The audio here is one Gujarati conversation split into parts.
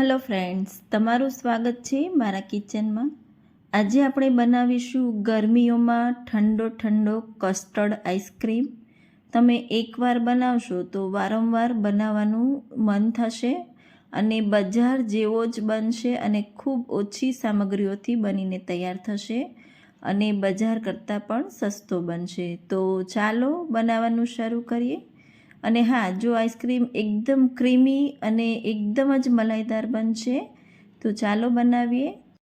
હેલો ફ્રેન્ડ્સ તમારું સ્વાગત છે મારા કિચનમાં. આજે આપણે બનાવીશું ગરમીઓમાં ઠંડો ઠંડો કસ્ટર્ડ આઈસ્ક્રીમ. તમે એકવાર બનાવશો તો વારંવાર બનાવવાનું મન થશે અને બજાર જેવો જ બનશે અને ખૂબ ઓછી સામગ્રીઓથી બનીને તૈયાર થશે અને બજાર કરતાં પણ સસ્તો બનશે. તો ચાલો બનાવવાનું શરૂ કરીએ. અને હા, જો આઈસ્ક્રીમ એકદમ ક્રીમી અને એકદમ જ મલાઈદાર બનશે, તો ચાલો બનાવીએ.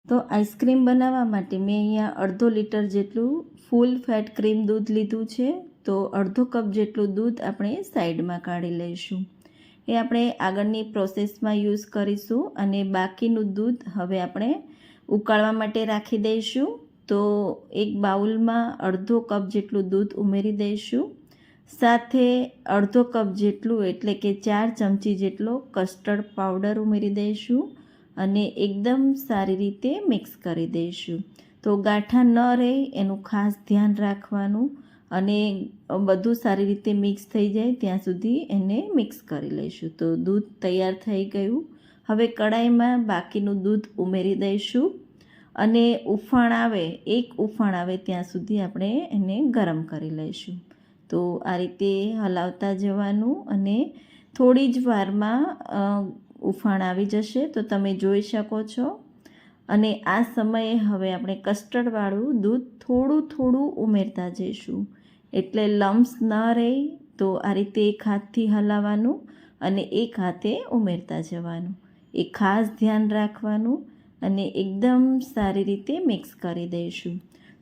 તો આઈસ્ક્રીમ બનાવવા માટે મેં અહીંયા અડધો લીટર જેટલું ફૂલ ફેટ ક્રીમ દૂધ લીધું છે, તો અડધો કપ જેટલું દૂધ આપણે સાઈડમાં કાઢી લઈશું. એ આપણે આગળની પ્રોસેસમાં યુઝ કરીશું અને બાકીનું દૂધ હવે આપણે ઉકાળવા માટે રાખી દઈશું. તો એક બાઉલમાં અડધો કપ જેટલું દૂધ ઉમેરી દઈશું. સાથે અડધો કપ જેટલું, એટલે કે ચાર ચમચી જેટલો કસ્ટર્ડ પાવડર ઉમેરી દઈશું અને એકદમ સારી રીતે મિક્સ કરી દઈશું. તો ગાંઠા ન રહે, એનું ખાસ ધ્યાન રાખવાનું અને બધું સારી રીતે મિક્સ થઈ જાય, ત્યાં સુધી એને મિક્સ કરી લઈશું. તો દૂધ તૈયાર થઈ ગયું. હવે કડાઈમાં બાકીનું દૂધ ઉમેરી દઈશું અને ઉફાણ આવે, એક ઉફાણ આવે, ત્યાં સુધી આપણે એને ગરમ કરી લઈશું. તો આ રીતે હલાવતા જવાનું અને થોડી જ વારમાં ઉફાણ આવી જશે તો તમે જોઈ શકો છો. અને આ સમયે હવે આપણે કસ્ટર્ડવાળું દૂધ થોડું થોડું ઉમેરતા જઈશું. એટલે લમ્સ ન રહે તો આ રીતે એક હાથથી હલાવવાનું અને એક હાથે ઉમેરતા જવાનું. એ ખાસ ધ્યાન રાખવાનું અને એકદમ સારી રીતે મિક્સ કરી દઈશું.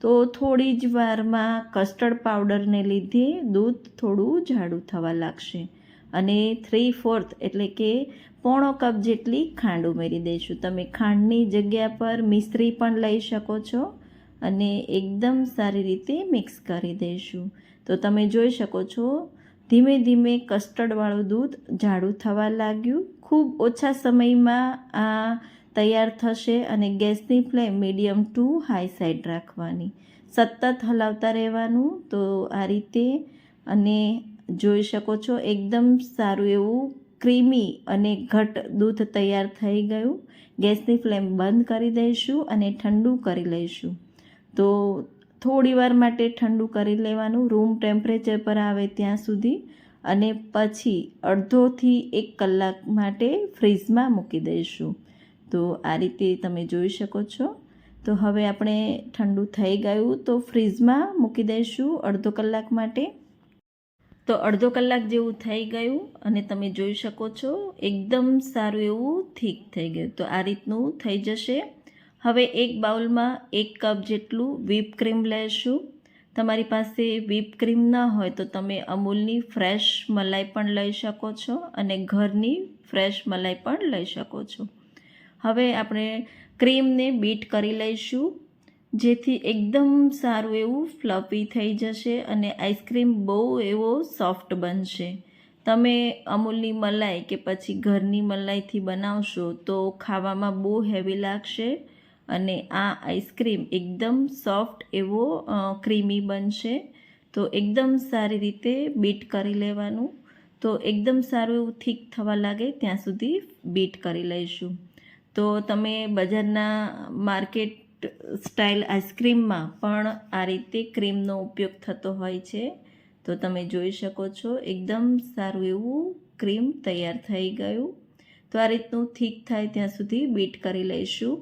તો થોડી જ વારમાં કસ્ટર્ડ પાવડરને લીધે દૂધ થોડું જાડું થવા લાગશે અને થ્રી ફોર્થ એટલે કે પોણો કપ જેટલી ખાંડ ઉમેરી દઈશું. તમે ખાંડની જગ્યા પર મિશ્રી પણ લઈ શકો છો અને એકદમ સારી રીતે મિક્સ કરી દઈશું. તો તમે જોઈ શકો છો, ધીમે ધીમે કસ્ટર્ડવાળું દૂધ જાડું થવા લાગ્યું. ખૂબ ઓછા સમયમાં આ તૈયાર થશે અને ગેસની flame medium to high side રાખવાની. સતત હલાવતા રહેવાનું તો આ રીતે અને જોઈ શકો છો, એકદમ સારું એવું ક્રીમી અને ઘટ દૂધ તૈયાર થઈ ગયું. ગેસની ફ્લેમ બંધ કરી દઈશું અને ઠંડુ કરી લઈશું. તો થોડી વાર માટે ઠંડુ કરી લેવાનું. રૂમ ટેમ્પરેચર પર આવે ત્યાં સુધી અને પછી અડધોથી એક કલાક માટે ફ્રીજમાં મૂકી દઈશું. તો આ રીતે તમે જોઈ શકો છો. તો હવે આપણે ઠંડુ થઈ ગયું તો ફ્રીજમાં મૂકી દઈશું અડધો કલાક માટે. તો અડધો કલાક જેવું થઈ ગયું અને તમે જોઈ શકો છો એકદમ સારું એવું થીક થઈ ગયું. તો આ રીતનું થઈ જશે. હવે એક બાઉલમાં એક કપ જેટલું વ્હીપ ક્રીમ લેશું. તમારી પાસે વ્હીપ ક્રીમ ન હોય તો તમે અમૂલની ફ્રેશ મલાઈ પણ લઈ શકો છો અને ઘરની ફ્રેશ મલાઈ પણ લઈ શકો છો. હવે આપણે ક્રીમને બીટ કરી લઈશું, જેથી એકદમ સારું એવું ફ્લફી થઈ જશે અને આઈસ્ક્રીમ બહુ એવો સોફ્ટ બનશે. તમે અમૂલની મલાઈ કે પછી ઘરની મલાઈથી બનાવશો તો ખાવામાં બહુ હેવી લાગશે અને આ આઈસ્ક્રીમ એકદમ સોફ્ટ એવો ક્રીમી બનશે. તો એકદમ સારી રીતે બીટ કરી લેવાનું. તો એકદમ સારું એવું થીક થવા લાગે ત્યાં સુધી બીટ કરી લઈશું. તો તમે બજારના માર્કેટ સ્ટાઇલ આઈસ્ક્રીમમાં પણ આ રીતે ક્રીમનો ઉપયોગ થતો હોય છે. તો તમે જોઈ શકો છો, એકદમ સારું એવું ક્રીમ તૈયાર થઈ ગયું. તો આ રીતનું થીક થાય ત્યાં સુધી બીટ કરી લઈશું.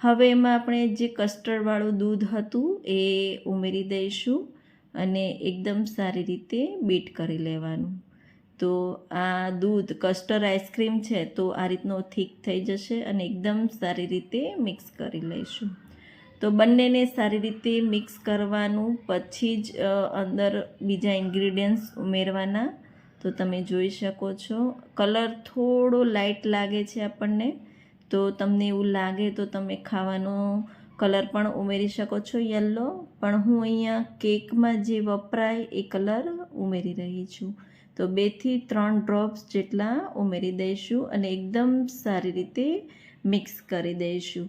હવે એમાં આપણે જે કસ્ટર્ડવાળું દૂધ હતું એ ઉમેરી દઈશું અને એકદમ સારી રીતે બીટ કરી લેવાનું. તો આ દૂધ કસ્ટર્ડ આઈસ્ક્રીમ છે, તો આ રીતનો થીક થઈ જશે અને એકદમ સારી રીતે મિક્સ કરી લઈશું. તો બંનેને સારી રીતે મિક્સ કરવાનું, પછી જ અંદર બીજા ઇન્ગ્રીડિયન્ટ્સ ઉમેરવાના. તો તમે જોઈ શકો છો કલર થોડો લાઇટ લાગે છે આપણને. તો તમને એવું લાગે તો તમે ખાવાનો કલર પણ ઉમેરી શકો છો યલો પણ હું અહીંયા કેકમાં જે વપરાય એ કલર ઉમેરી રહી છું. તો બેથી ત્રણ ડ્રોપ્સ જેટલા ઉમેરી દઈશું અને એકદમ સારી રીતે મિક્સ કરી દઈશું.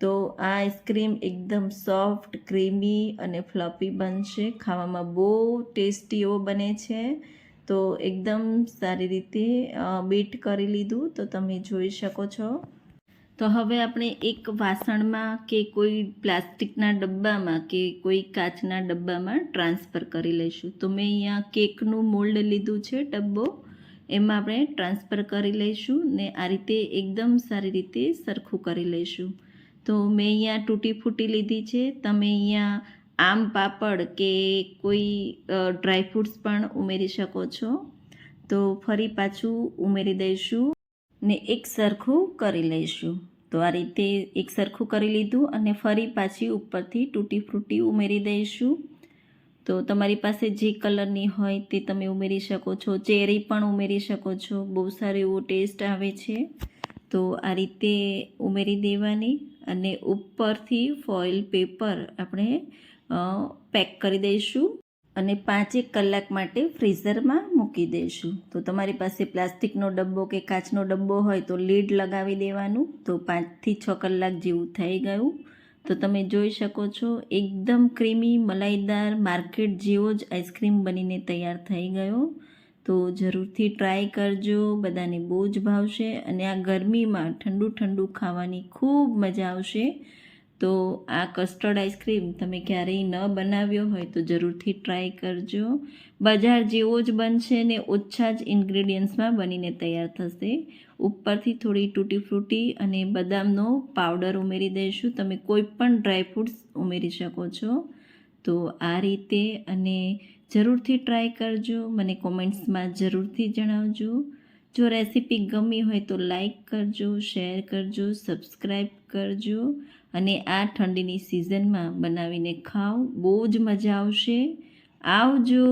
તો આ આઈસ્ક્રીમ એકદમ સોફ્ટ ક્રીમી અને ફ્લફી બનશે. ખાવામાં બહુ ટેસ્ટી એવો બને છે. તો એકદમ સારી રીતે બીટ કરી લીધું. તો તમે જોઈ શકો છો. તો હવે આપણે એક વાસણમાં કે કોઈ પ્લાસ્ટિકના ડબ્બામાં કે કોઈ કાચના ડબ્બામાં ટ્રાન્સફર કરી લઈશું. તો મેં અહીંયા કેકનું મોલ્ડ લીધું છે ડબ્બો. એમાં આપણે ટ્રાન્સફર કરી લઈશું ને આ રીતે એકદમ સારી રીતે સરખું કરી લઈશું. તો મેં અહીંયા તૂટી ફૂટી લીધી છે. તમે અહીંયા આમ પાપડ કે કોઈ ડ્રાયફ્રૂટ્સ પણ ઉમેરી શકો છો. તો ફરી પાછું ઉમેરી દઈશું. ને એક સરખું કરી લઈશું. તો આ રીતે એક સરખું કરી લીધું અને ફરી પાછી ઉપરથી તૂટી ફ્રૂટી ઉમેરી દઈશું. તો તમારી પાસે જે કલરની હોય તે તમે ઉમેરી શકો છો. ચેરી પણ ઉમેરી શકો છો. બહુ સારો એવો ટેસ્ટ આવે છે. તો આ રીતે ઉમેરી દેવાની અને ઉપરથી ફોઇલ પેપર આપણે પેક કરી દઈશું. અને પાંચેક કલાક માટે ફ્રીઝરમાં મૂકી દઈશું. તો તમારી પાસે પ્લાસ્ટિકનો ડબ્બો કે કાચનો ડબ્બો હોય તો લીડ લગાવી દેવાનું. તો પાંચથી છ કલાક જેવું થઈ ગયું. તો તમે જોઈ શકો છો, એકદમ ક્રીમી મલાઈદાર માર્કેટ જેવો જ આઈસ્ક્રીમ બનીને તૈયાર થઈ ગયો. તો જરૂરથી ટ્રાય કરજો, બધાને બહુ જ ભાવશે અને આ ગરમીમાં ઠંડુ ઠંડુ ખાવાની ખૂબ મજા આવશે. તો આ કસ્ટર્ડ આઈસ્ક્રીમ તમે ક્યારેય ન બનાવ્યો હોય તો જરૂરથી ટ્રાય કરજો. બજાર જેવો જ બનશે ને ઓછા જ ઇન્ગ્રેડિયન્ટ્સમાં બનીને તૈયાર થશે. ઉપરથી થોડી તૂટી ફ્રૂટી અને બદામનો પાવડર ઉમેરી દઈશું. તમે કોઈ પણ ડ્રાયફ્રૂટ્સ ઉમેરી શકો છો. તો આ રીતે અને જરૂરથી ટ્રાય કરજો. મને કોમેન્ટ્સમાં જરૂરથી જણાવજો. જો રેસીપી ગમી હોય તો લાઈક કરજો, શેર કરજો સબસ્ક્રાઈબ કરજો અને આ ઠંડીની સિઝનમાં બનાવીને ખાઓ, બહુ જ મજા આવશે. આવજો.